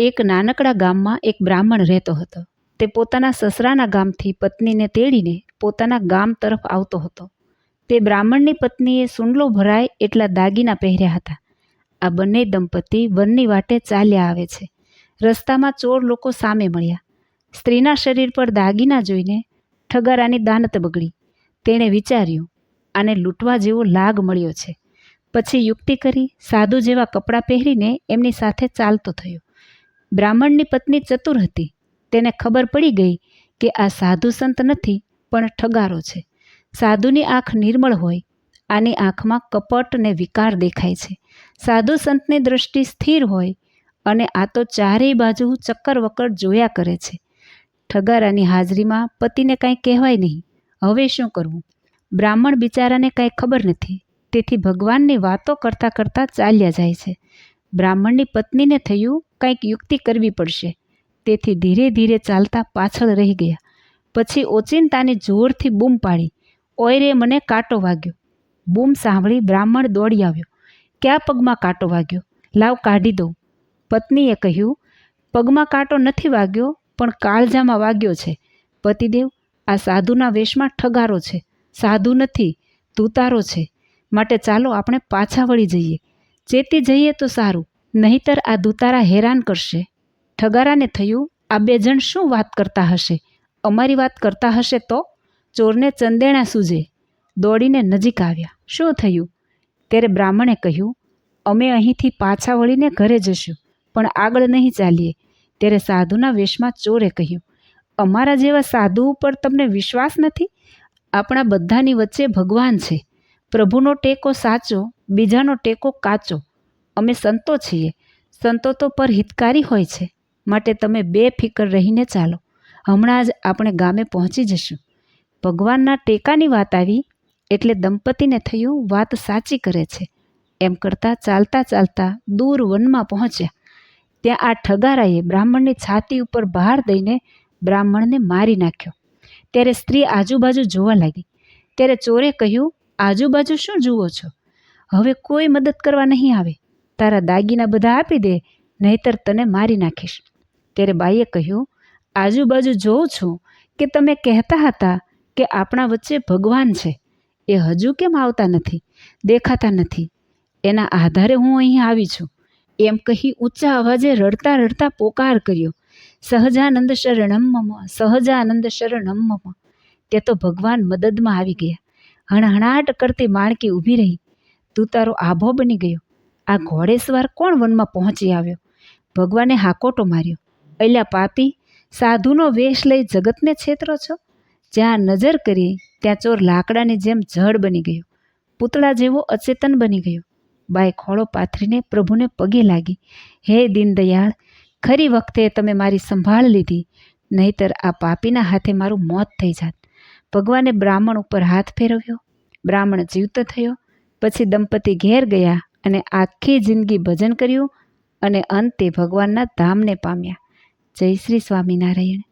એક નાનકડા ગામમાં એક બ્રાહ્મણ રહેતો હતો. તે પોતાના સસરાના ગામથી પત્નીને તેડીને પોતાના ગામ તરફ આવતો હતો. તે બ્રાહ્મણની પત્નીએ સુંડલો ભરાય એટલા દાગીના પહેર્યા હતા. આ બંને દંપતી વનની વાટે ચાલ્યા આવે છે. રસ્તામાં ચોર લોકો સામે મળ્યા. સ્ત્રીના શરીર પર દાગીના જોઈને ઠગારાની દાનત બગડી. તેણે વિચાર્યું, આને લૂંટવા જેવો લાગ મળ્યો છે. પછી યુક્તિ કરી સાધુ જેવા કપડાં પહેરીને એમની સાથે ચાલતો થયો. બ્રાહ્મણની પત્ની ચતુર હતી. તેને ખબર પડી ગઈ કે આ સાધુ સંત નથી, પણ ઠગારો છે. સાધુની આંખ નિર્મળ હોય, આની આંખમાં કપટ ને વિકાર દેખાય છે. સાધુ સંતની દૃષ્ટિ સ્થિર હોય અને આ તો ચારેય બાજુ ચક્કર વક્કર જોયા કરે છે. ઠગારાની હાજરીમાં પતિને કાંઈ કહેવાય નહીં. હવે શું કરવું? બ્રાહ્મણ બિચારાને કાંઈ ખબર નથી. તેથી ભગવાનની વાતો કરતાં કરતાં ચાલ્યા જાય છે. બ્રાહ્મણની પત્નીને થયું કંઈક યુક્તિ કરવી પડશે. તેથી ધીરે ધીરે ચાલતા પાછળ રહી ગયા. પછી ઓચિંતાની જોરથી બૂમ પાડી. ઓય રે મને કાંટો વાગ્યો. બૂમ સાંભળી બ્રાહ્મણ દોડી આવ્યો. ક્યાં પગમાં કાંટો વાગ્યો? લાવ કાઢી દઉં. પત્નીએ કહ્યું, પગમાં કાંટો નથી વાગ્યો, પણ કાળજામાં વાગ્યો છે. પતિદેવ, આ સાધુના વેશમાં ઠગારો છે. સાધુ નથી, તુતારો છે. માટે ચાલો આપણે પાછા વળી જઈએ. ચેતી જઈએ તો સારું. નહીતર આ દુતારા હેરાન કરશે. ઠગારાને થયું, આ બે જણ શું વાત કરતા હશે? અમારી વાત કરતા હશે તો? ચોરને ચંદેણા સૂજે. દોડીને નજીક આવ્યા. શું થયું? ત્યારે બ્રાહ્મણે કહ્યું, અમે અહીંથી પાછા વળીને ઘરે જશું, પણ આગળ નહીં ચાલીએ. ત્યારે સાધુના વેશમાં ચોરે કહ્યું, અમારા જેવા સાધુ ઉપર તમને વિશ્વાસ નથી? આપણા બધાની વચ્ચે ભગવાન છે. પ્રભુનો ટેકો સાચો, બીજાનો ટેકો કાચો. અમે સંતો છીએ. સંતો તો પર હિતકારી હોય છે. માટે તમે બેફિકર રહીને ચાલો. હમણાં જ આપણે ગામે પહોંચી જશું. ભગવાનના ટેકાની વાત આવી એટલે દંપતીને થયું વાત સાચી કરે છે. એમ કરતાં ચાલતા ચાલતા દૂર વનમાં પહોંચ્યા. ત્યાં આ ઠગારાએ બ્રાહ્મણની છાતી ઉપર બહાર દઈને બ્રાહ્મણને મારી નાખ્યો. ત્યારે સ્ત્રી આજુબાજુ જોવા લાગી. ત્યારે ચોરે કહ્યું આજુબાજુ શું જુઓ છો? હવે કોઈ મદદ કરવા નહીં આવે. તારા દાગીના બધા આપી દે, નહીતર તને મારી નાખીશ. ત્યારે બાઈએ કહ્યું, આજુબાજુ જોઉં છું કે તમે કહેતા હતા કે આપણા વચ્ચે ભગવાન છે. એ હજુ કેમ આવતા નથી, દેખાતા નથી? એના આધારે હું અહીં આવી છું. એમ કહી ઊંચા અવાજે રડતા રડતા પોકાર કર્યો. સહજાનંદ શરણમ મમ, સહજાનંદ શરણમ મમ. તે તો ભગવાન મદદમાં આવી ગયા. હણહણાટ કરતી માણકી ઊભી રહી. તું તારો આભો બની ગયો. આ ઘોડેસવાર કોણ વનમાં પહોંચી આવ્યો? ભગવાને હાકોટો માર્યો. અલ્યા પાપી, સાધુનો વેશ લઈ જગતને છેતરો છો? જ્યાં નજર કરી ત્યાં ચોર લાકડાની જેમ જડ બની ગયો. પૂતળા જેવો અચેતન બની ગયો. બાઈ ખોળો પાથરીને પ્રભુને પગે લાગી. હે દીનદયાળ, ખરી વખતે તમે મારી સંભાળ લીધી, નહીતર આ પાપીના હાથે મારું મોત થઈ જાત. ભગવાને બ્રાહ્મણ ઉપર હાથ ફેરવ્યો. બ્રાહ્મણ જીવતો થયો. પછી દંપતી ઘેર ગયા અને આખી જિંદગી ભજન કર્યું અને અંતે ભગવાનના ધામને પામ્યા. જય શ્રી સ્વામિનારાયણ.